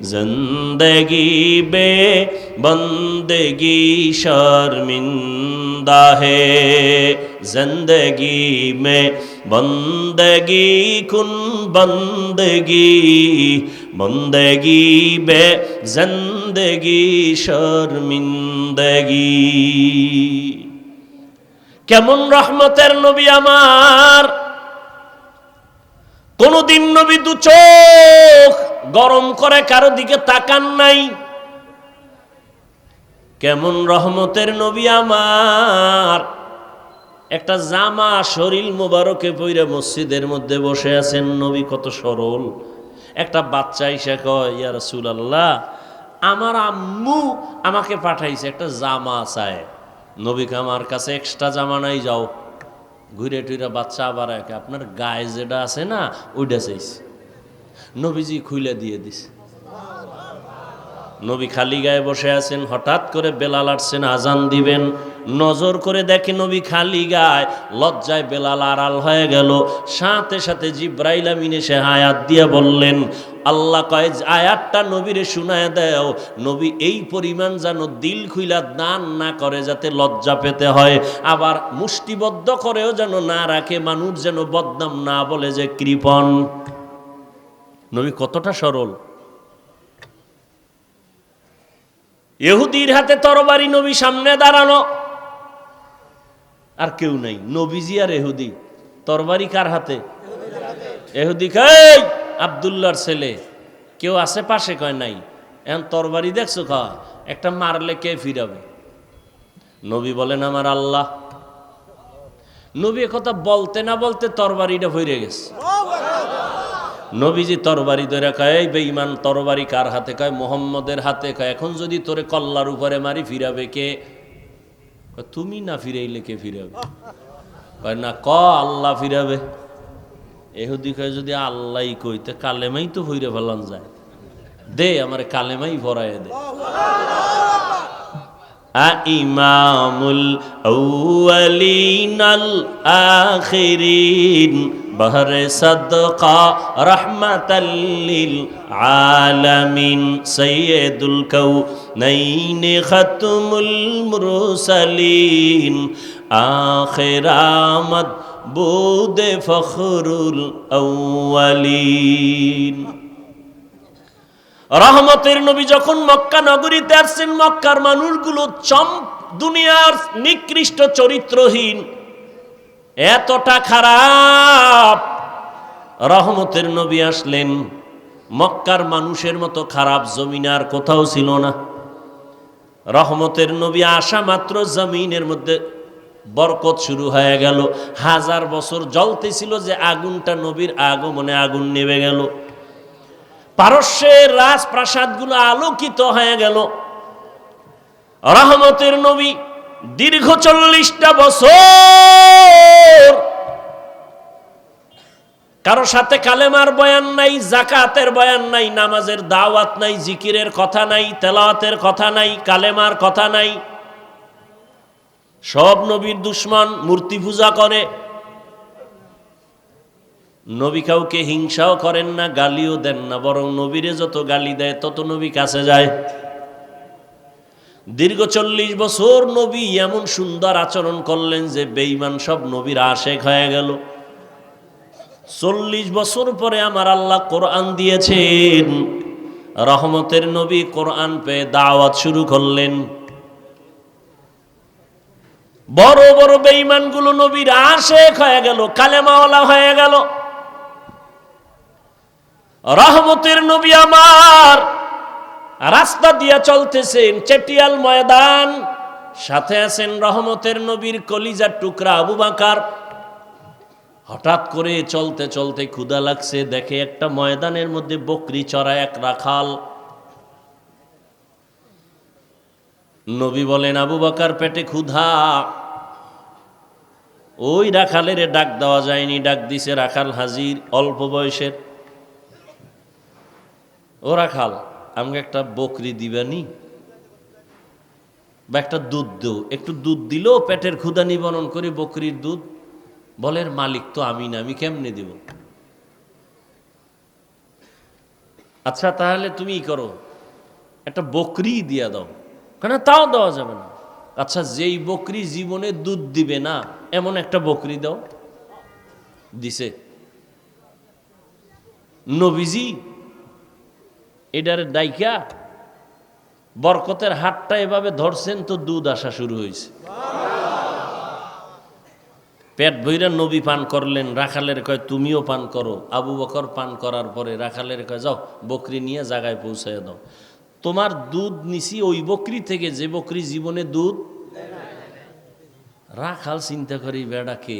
زندگی بے بندگی شرمندہ ہے زندگی میں بندگی کن بندگی بندگی بے زندگی شرمندگی কেমন রহমতের নবী আমার কোনদিন নবী দু চোখ গরম করে কারও দিকে তাকান নাই। কেমন রহমতের নবী আমার। একটা জামা শরীর মোবারকে পইরে মসজিদের মধ্যে বসে আছেন নবী, কত সরল। একটা বাচ্চা এসে কয়, ইয়া রাসূলুল্লাহ, আমার আম্মু আমাকে পাঠাইছে একটা জামা চায়। নবীকে আমার কাছে এক্সট্রা জামা নাই, যাও। ঘুরে টুরে বাচ্চা আবার একে। আপনার গায়ে যেটা আছে না, ওইটা চাইছে। নবীজি খুলে দিয়ে দিছে। নবী খালি গায়ে বসে আছেন, হঠাৎ করে বেলাল আসছেন আজান দিবেন। নজর করে দেখে নবী খালি গায়ে লজ্জায় বেলাল আড়াল হয়ে গেল। সাথে সাথে জিব্রাইল আমিন এসে আয়াত দিয়ে বললেন, আল্লাহ কয়, আয়াতটা নবীরে শুনায় দেও। নবী এই পরিমাণ যেন দিল খুইলা দান না করে যাতে লজ্জা পেতে হয়। আবার মুষ্টিবদ্ধ করেও যেন না রাখে, মানুষ যেন বদনাম না বলে যে কৃপণ। নবী কতটা সরল। ইহুদির হাতে তরবারি নবী সামনে দাঁড়ানো। আর কেউ নাই। নবীজি আর এহুদি তরবারি কার হাতে? এহুদি কই আবদুল্লার ছেলে। কেউ আছে পাশে কয় নাই? এখন তরবারি দেখছ কা? একটা মারলে কে ফিরাবে? নবী বলেন, আমার আল্লাহ। নবী কথা বলতে না বলতে তরবারিটা ভরে গেছে। নবীজি তরবারি ধরে কয় বেঈমান তরবারি কার হাতে কয়? মোহাম্মদের হাতে কয়। এখন যদি তোরে কল্লার উপরে মারি, ফিরাবে কে? তুমি না ফিরাইলে কে ফিরাবে? কয়, না, ক, আল্লাহ ফিরাবে। এহুদি কয়, যদি আল্লাহই কইতে কালেমাই তো হইরে ফেলান যায়। দে, আমার কালেমাই ভরায় দে। ইমামুল আউয়ালিনাল আখিরিন বহরে সদকা রহমাতাল্লিল আলামিন সৈয়দুল কৌ কৌনাইন খতমুল মুরসালিন আখিরামত বুদে ফখরুল আউয়ালিন। রহমতের নবী যখন মক্কা নগরীতে আসছেন, মক্কার মানুষগুলো চম দুনিয়ার নিকৃষ্ট চরিত্রহীন এতটা খারাপ। রহমতের নবী আসলেন। মক্কার মানুষের মতো খারাপ জমিন আর কোথাও ছিল না। রহমতের নবী আসা মাত্র জমিনের মধ্যে বরকত শুরু হয়ে গেল। হাজার বছর জ্বলতেছিল যে আগুনটা নবীর আগমনে আগুন নেমে গেল। পারস্যের রাজপ্রাসাদগুলো আলোকিত হয়ে গেল। রহমতের নবী দীর্ঘ চল্লিশটা বছর। কারও সাথে কালেমার বয়ান নাই জাকাতের বয়ান নাই, নামাজের দাওয়াত নাই, জিকিরের কথা নাই, তেলাওয়াতের কথা নাই, কালেমার কথা নাই। সব নবীর দুশ্মন মূর্তি পূজা করে। নবী কাউকে হিংসাও করেন না, গালিও দেন না, বরং নবীরে যত গালি দেয়, তত নবী কাছে যায়। দীর্ঘ চল্লিশ বছর নবী এমন সুন্দর আচরণ করলেন যে বেঈমান সব নবীর আশেক হয়ে গেল। চল্লিশ বছর পরে আমার আল্লাহ কোরআন দিয়েছেন। রহমতের নবী কোরআন পেয়ে দাওয়াত শুরু করলেন। বড় বড় বেঈমানগুলো নবীর আশেক হয়ে গেল, কালেমাওয়ালা হয়ে গেল। রহমতের নবী আমার রাস্তা দিয়া চলতেছেন চেটিয়াল ময়দান। সাথে আছেন রহমতের নবীর কলিজার টুকরা আবু বাকার। হঠাৎ করে চলতে চলতে ক্ষুদা লাগছে, দেখে একটা ময়দানের মধ্যে বকরি চড়া এক রাখাল। নবী বলেন, আবু বাকার পেটে ক্ষুধা। ওই রাখালের ডাক দেওয়া যায়নি, ডাক দিছে রাখাল হাজির, অল্প বয়সের। ও রাখাল আমাকে একটা বকরি দিবানি বা একটা দুধ দেও। একটু দুধ দিলেও পেটের ক্ষুদা নিবারণ করে বকরির দুধ। বলের মালিক তো আমি না, আমি কেমনে দেব? আচ্ছা তাহলে তুমি করো, একটা বকরি দিয়ে দাও। কেন তাও দেওয়া যাবে না? আচ্ছা যেই বকরি জীবনে দুধ দিবে না, এমন একটা বকরি দাও। দিছে। নবীজি এটার ডাইকা বরকতের হাতটা এভাবে ধরছেন তো দুধ আসা শুরু হয়েছে। পেট ভৈরা নবী পান করলেন, রাখালের কয়, তুমিও পান করো। আবু বকর পান করার পরে রাখালের কয়, যাও, বকরি নিয়ে জায়গায় পৌঁছায় দাও। তোমার দুধ নিছি, ওই বকরি থেকে, যে বকরি জীবনে দুধ? রাখাল চিন্তা করি বেড়াকে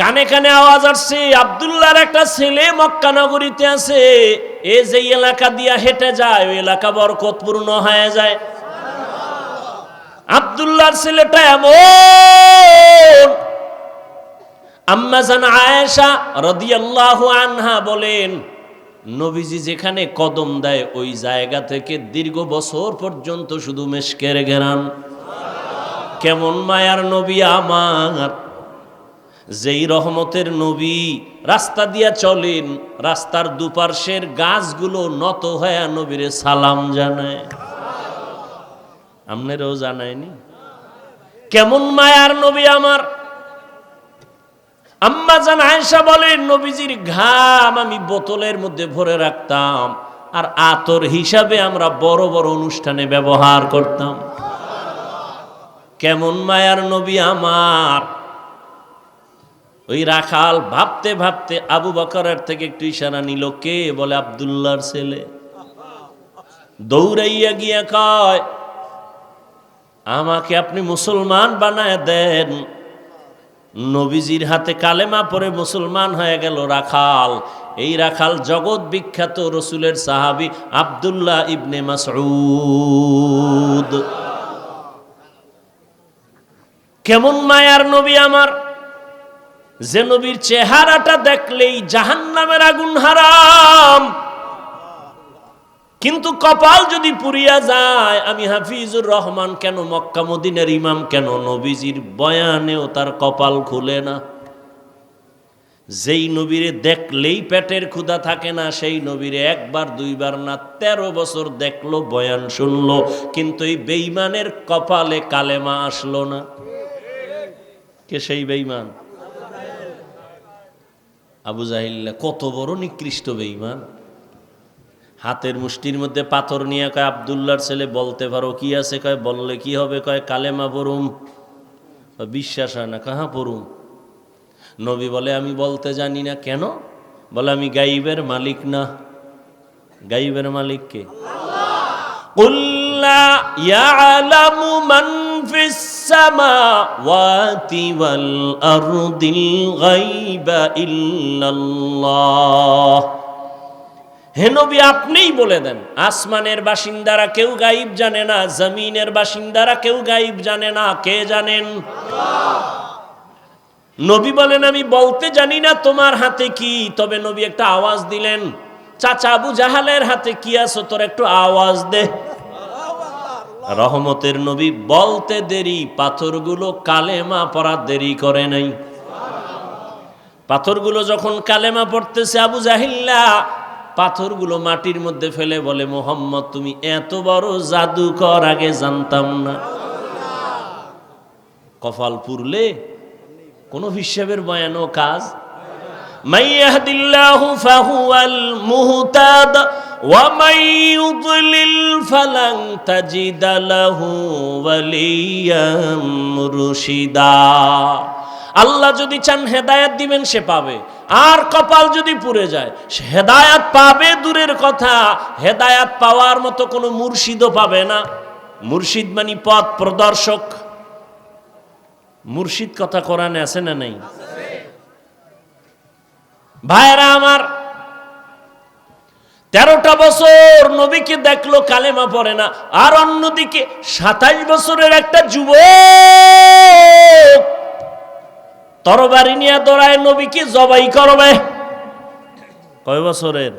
কানে কানে আওয়াজ আসছে, আবদুল্লাহর একটা ছেলে মক্কা নগরীতে আছে, এ যে এলাকা দিয়া হেঁটে যায়, ওই এলাকা বরকতপূর্ণ হয়ে যায়। আবদুল্লাহর ছেলেটা এমন। আম্মাজান আয়েশা রাদিয়াল্লাহু আনহা বলেন, নবীজি যেখানে কদম দেয়, ওই জায়গা থেকে দীর্ঘ বছর পর্যন্ত শুধু মেশকের ঘেরান। কেমন মায়ার নবী আমার। যেই রহমতের নবী রাস্তা দিয়া চলেন, রাস্তার দুপার্শ্বের গাছগুলো নত হয়ে নবীরে সালাম জানায়। আপনারও জানায়নি। কেমন মায়ার নবী আমার। আম্মা জান বলেন, নবীজির ঘাম আমি বোতলের মধ্যে ভরে রাখতাম আর আতর হিসাবে আমরা বড় বড় অনুষ্ঠানে ব্যবহার করতাম। কেমন মায়ার নবী আমার। ওই রাখাল ভাবতে ভাবতে আবু বকরের থেকে একটু ইশারা নিল, কে? বলে, আবদুল্লাহর ছেলে। দৌড়াইয়া গিয়া কয়, আমাকে আপনি মুসলমান বানায় দেন। নবীজির হাতে কালেমা পরে মুসলমান হয়ে গেল রাখাল। এই রাখাল জগৎ বিখ্যাত রসুলের সাহাবি আবদুল্লাহ ইবনে মাসউদ। কেমন মায়ার নবী আমার! যে নবীর চেহারাটা দেখলেই জাহান্নামের আগুন হারাম। কিন্তু কপাল যদি পুরিয়া যায়, আমি হাফিজুর রহমান কেন, মক্কা মদিনের ইমাম কেন? নবীজির বয়ানেও তার কপাল খুলে না। যেই নবীরে দেখলেই পেটের ক্ষুধা থাকে না, সেই নবীরে একবার, দুইবার না, তেরো বছর দেখল, বয়ান শুনলো, কিন্তু এই বেইমানের কপালে কালেমা আসলো না। কে সেই বেইমান আবু জাহিল্লা কত বড় নিকৃষ্ট বেঈমান। হাতের মুষ্টির মধ্যে পাথর নিয়ে কয় আবদুল্লার ছেলে বলতে পারো কি আছে? কয় বললে কি হবে? কয় কালেমা পড়ুম। বিশ্বাস হয় না। কাহা হ্যাঁ, পড়ুম। নবী বলে আমি বলতে জানি না। কেন? বলে আমি গাইবের মালিক না। গাইবের মালিককে উল্লা ইয়ালামু মান في السماوات والأرض الغيب إلا الله হে নবী আপনিই বলে দেন আসমানের বাসিন্দারা কেউ গাইব জানে না জমিনের বাসিন্দারা কেউ গাইব জানে না কে জানেন নবী বলেন আমি বলতে জানি না তোমার হাতে কি তবে নবী একটা আওয়াজ দিলেন চাচা আবু জাহালের হাতে কি আছো তোর একটু আওয়াজ দে রহমতের নবী বলতে দেরি, পাথরগুলো কালেমা পড়ার দেরি করে নাই। পাথরগুলো যখন কালেমা পড়তেছে, আবু জাহিল্লা পাথরগুলো মাটির মধ্যে ফেলে বলে, মোহাম্মদ, তুমি এত বড় জাদুকর, আগে জানতাম না। কপাল পুরলে কোন হিসাবের বয়ানো কাজ من يهد الله فهو المهتد ومن يضلل فلن تجد له وليا مرشدا আল্লাহ যদি চান হেদায়াত দিবেন সে পাবে আর কপাল যদি পুড়ে যায় সে হেদায়াত পাবে দূরের কথা হেদায়াত পাওয়ার মতো কোনো মুর্শিদও পাবে না মুর্শিদ মানি পথ প্রদর্শক মুর্শিদ কথা কোরআনে আছে না নাই ভাইরা আমার, তেরোটা বছর নবীকে দেখল, কালেমা পড়ে না। আর অন্যদিকে সাতাশ বছরের একটা যুবক তরবারি নিয়ে দৌড়ায়, নবীকে জবাই করবে। কয় বছরের?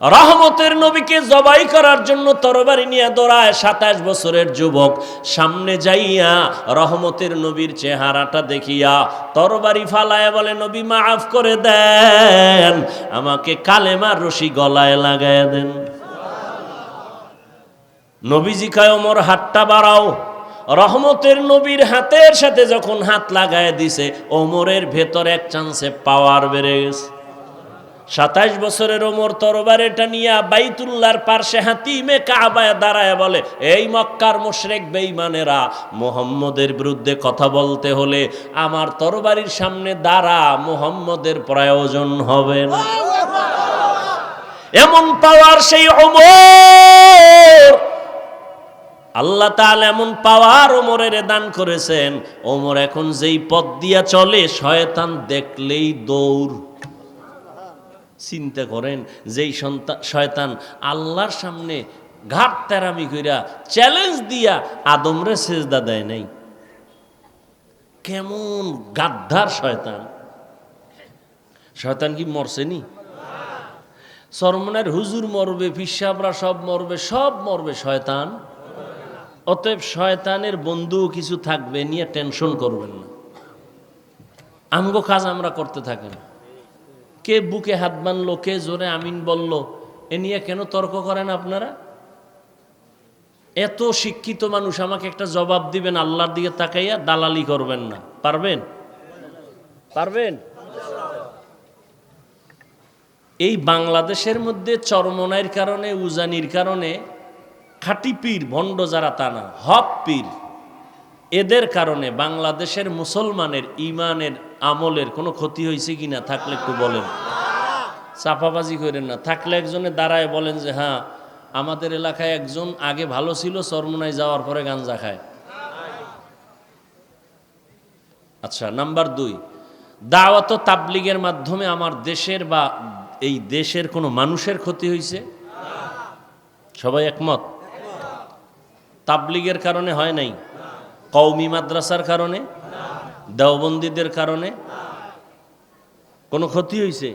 রহমতের নবীকে জবাই করার জন্য তরবারি নিয়ে দৌড়ায় সাতাশ বছরের যুবক। সামনে যাইয়া রহমতের নবীর চেহারাটা দেখিয়া তরবারি ফালায় বলে, নবী, মাফ করে দেন। আমাকে কালেমার রশি গলায় লাগায় দেন। নবীজি কয়, ওমর, হাতটা বাড়াও। রহমতের নবীর হাতের সাথে যখন হাত লাগায় দিছে, ওমরের ভেতর এক চান্সে পাওয়ার বেড়ে গেছে। সাতাইশ বছরের ওমর তরবারেটা নিয়া বাইতুল্লার পার্শ্বে হাতিমে কাবায় দাঁড়ায় বলে, এই মক্কার মোশরেক বেঈমানেরা, মোহাম্মদের বিরুদ্ধে কথা বলতে হলে আমার তরবারির সামনে দাঁড়া, মোহাম্মদের প্রয়োজন হবে না। এমন পাওয়ার সেই ওমর। আল্লাহ তাআলা এমন পাওয়ার ওমরের দান করেছেন। ওমর এখন যেই পথ দিয়া চলে, শয়তান দেখলেই দৌড়। চিন্তা করেন, যেই সন্তান শয়তান আল্লাহর সামনে ঘাট তেরামি কইরা চ্যালেঞ্জ দিয়া আদমরে সেজদা দেয় নাই। কেমন গাদ্দার শয়তান। শয়তান কি মরছেনি সরমনের হুজুর মরবে, পিসাবরা সব মরবে সব মরবে শয়তান। অতএব শয়তানের বন্ধু কিছু থাকবে নিয়ে টেনশন করবেন না। আমগো কাজ আমরা করতে থাকেন। কে বুকে হাত বানলো, কে জোরে আমিন বলল, এ নিয়ে কেন তর্ক করেন আপনারা? এত শিক্ষিত মানুষ আমাকে একটা জবাব দিবেন, আল্লাহর দিকে তাকাইয়া দালালি করবেন না। পারবেন? পারবেন? এই বাংলাদেশের মধ্যে চরমনাইয়ের কারণে, উজানির কারণে খাটি পীর, ভণ্ড যারা তা না, হক পীর। এদের কারণে বাংলাদেশের মুসলমানের ইমানের আমলের কোনো ক্ষতি হয়েছে কি না থাকলে একটু বলেন। চাপাবাজি করেন না। থাকলে একজনে দাঁড়ায় বলেন যে হ্যাঁ আমাদের এলাকায় একজন আগে ভালো ছিল, চরমনায় যাওয়ার পরে গাঞ্জা খায়। আচ্ছা নাম্বার দুই, দাওয়াত তাবলিগের মাধ্যমে আমার দেশের বা এই দেশের কোনো মানুষের ক্ষতি হয়েছে? সবাই একমত? তাবলিগের কারণে হয় নাই? কৌমি মাদ্রাসার কারণে? দেওবন্দীদের কারণে কোনো ক্ষতি হয়েছে